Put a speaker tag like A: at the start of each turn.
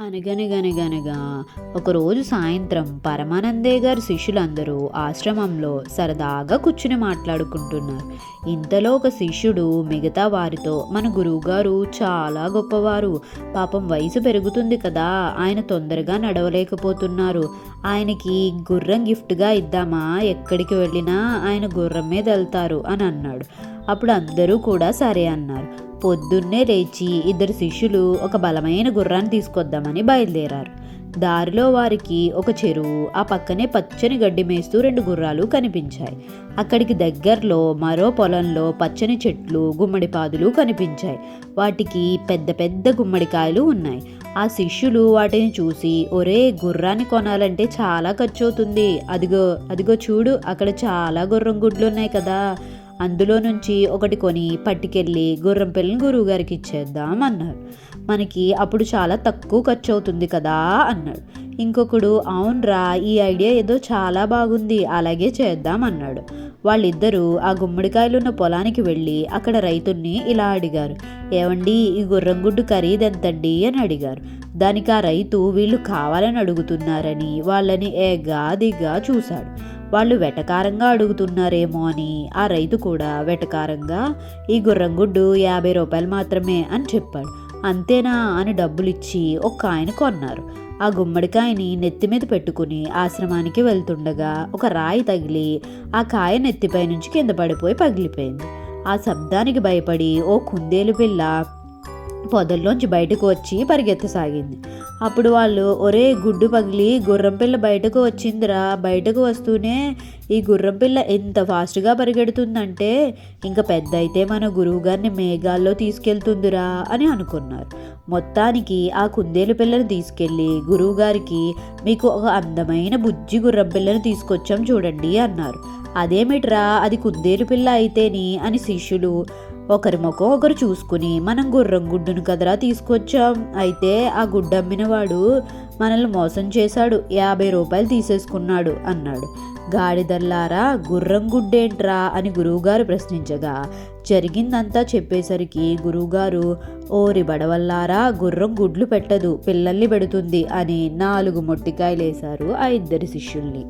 A: అనగనగనగనగా ఒకరోజు సాయంత్రం పరమానందే గారి శిష్యులందరూ ఆశ్రమంలో సరదాగా కూర్చుని మాట్లాడుకుంటున్నారు. ఇంతలో ఒక శిష్యుడు మిగతా వారితో మన గురువుగారు చాలా గొప్పవారు. పాపం వయసు పెరుగుతుంది కదా. ఆయన తొందరగా నడవలేకపోతున్నారు. ఆయనకి గుర్రం గిఫ్ట్గా ఇద్దామా? ఎక్కడికి వెళ్ళినా ఆయన గుర్రం మీద వెళ్తారు అని అన్నాడు. అప్పుడు అందరూ కూడా సరే అన్నారు. పొద్దున్నే లేచి ఇద్దరు శిష్యులు ఒక బలమైన గుర్రాన్ని తీసుకొద్దామని బయలుదేరారు. దారిలో వారికి ఒక చెరువు ఆ పక్కనే పచ్చని గడ్డి మేస్తూ రెండు గుర్రాలు కనిపించాయి. అక్కడికి దగ్గరలో మరో పొలంలో పచ్చని చెట్లు గుమ్మడిపాదులు కనిపించాయి. వాటికి పెద్ద పెద్ద గుమ్మడికాయలు ఉన్నాయి. ఆ శిష్యులు వాటిని చూసి ఒరే గుర్రాన్ని కొనాలంటే చాలా ఖర్చు అవుతుంది అదిగో అదిగో చూడు అక్కడ చాలా గుర్రం గుడ్లు ఉన్నాయి కదా. అందులో నుంచి ఒకటి కొని పట్టుకెళ్ళి గుర్రం పిల్లని గురువు గారికి ఇచ్చేద్దాం అన్నారు మనకి అప్పుడు చాలా తక్కువ ఖర్చు అవుతుంది కదా అన్నాడు. ఇంకొకడు అవునరా ఈ ఐడియా ఏదో చాలా బాగుంది అలాగే చేద్దాం అన్నాడు. వాళ్ళిద్దరూ ఆ గుమ్మడికాయలు ఉన్న పొలానికి వెళ్ళి అక్కడ రైతుల్ని ఇలా అడిగారు. ఏమండి ఈ గుర్రం గుడ్డు ఖరీదెంతండి? అని అడిగారు. దానికి ఆ రైతు వీళ్ళు కావాలని అడుగుతున్నారని వాళ్ళని ఏగాదిగా చూశాడు. వాళ్ళు వెటకారంగా అడుగుతున్నారేమో అని ఆ రైతు కూడా వెటకారంగా ఈ గుర్రం గుడ్డు యాభై రూపాయలు మాత్రమే అని చెప్పాడు. అంతేనా అని డబ్బులిచ్చి ఒక ఆయన కొన్నారు. ఆ గుమ్మడికాయని నెత్తి మీద పెట్టుకుని ఆశ్రమానికి వెళ్తుండగా ఒక రాయి తగిలి ఆ కాయ నెత్తిపై నుంచి కింద పడిపోయి పగిలిపోయింది. ఆ శబ్దానికి భయపడి ఓ కుందేలు పిల్ల పొదల్లోంచి బయటకు వచ్చి పరిగెత్తసాగింది. అప్పుడు వాళ్ళు ఒరే గుడ్డు పగిలి గుర్రం పిల్ల బయటకు వచ్చిందిరా బయటకు వస్తూనే ఈ గుర్రం పిల్ల ఎంత ఫాస్ట్గా పరిగెడుతుందంటే ఇంకా పెద్ద అయితే మన గురువుగారిని మేఘాల్లో తీసుకెళ్తుందిరా అని అనుకున్నారు. మొత్తానికి ఆ కుందేలు పిల్లని తీసుకెళ్ళి గురువుగారికి మీకు ఒక అందమైన బుజ్జి గుర్రం పిల్లను తీసుకొచ్చాం చూడండి అన్నారు. అదేమిట్రా అది కుందేలు పిల్ల అయితేని అని శిష్యులు ఒకరి ముఖం ఒకరు చూసుకుని మనం గుర్రం గుడ్డును కదరా తీసుకొచ్చాం. అయితే ఆ గుడ్డు అమ్మినవాడు మనల్ని మోసం చేశాడు. యాభై రూపాయలు తీసేసుకున్నాడు అన్నాడు. గాడిదల్లారా గుర్రం గుడ్డేంట్రా అని గురువుగారు ప్రశ్నించగా జరిగిందంతా చెప్పేసరికి గురువుగారు ఓరి బడవల్లారా గుర్రం గుడ్లు పెట్టదు పిల్లల్ని పెడుతుంది అని నాలుగు మొట్టికాయలేశారు ఆ ఇద్దరి శిష్యుల్ని.